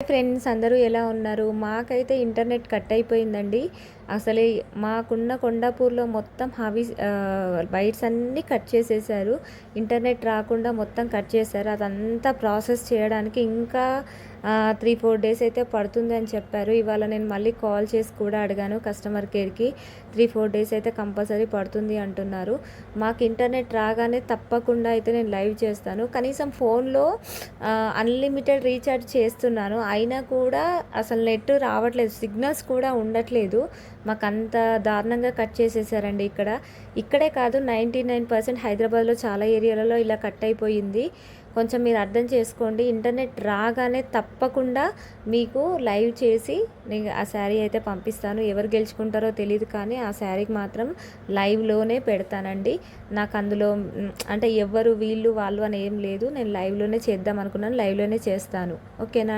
Friends అందరూ ఎలా ఉన్నారు? మాకైతే ఇంటర్నెట్ కట్ అయిపోయిందండి. అసలే మాకున్న కొండాపూర్లో మొత్తం హవి బైట్స్ అన్నీ కట్ చేసేసారు. ఇంటర్నెట్ రాకుండా మొత్తం కట్ చేశారు. అదంతా ప్రాసెస్ చేయడానికి ఇంకా త్రీ ఫోర్ డేస్ అయితే పడుతుంది అని చెప్పారు. ఇవాళ నేను మళ్ళీ కాల్ చేసి కూడా అడిగాను కస్టమర్ కేర్కి. త్రీ ఫోర్ డేస్ అయితే కంపల్సరీ పడుతుంది అంటున్నారు. మాకు ఇంటర్నెట్ రాగానే తప్పకుండా అయితే నేను లైవ్ చేస్తాను. కనీసం ఫోన్లో అన్లిమిటెడ్ రీఛార్జ్ చేస్తున్నాను. అయినా కూడా అసలు నెట్ రావట్లేదు. సిగ్నల్స్ కూడా ఉండట్లేదు. మాకు అంత దారుణంగా కట్ చేసేసారండి ఇక్కడ. ఇక్కడే కాదు నైంటీ నైన్ పర్సెంట్ హైదరాబాద్లో చాలా ఏరియాలలో ఇలా కట్ అయిపోయింది. కొంచెం మీరు అర్థం చేసుకోండి ఇంటర్నెట్ రాగానే తప్పకుండా మీకు లైవ్ చేసి నేను ఆ శారీ అయితే పంపిస్తాను. ఎవరు గెలుచుకుంటారో తెలియదు కానీ ఆ శారీకి మాత్రం లైవ్లోనే పెడతానండి. నాకు అందులో అంటే ఎవరు వీళ్ళు వాళ్ళు అని ఏం లేదు. నేను లైవ్లోనే చేద్దాం అనుకున్నాను లైవ్లోనే చేస్తాను. ఓకేనా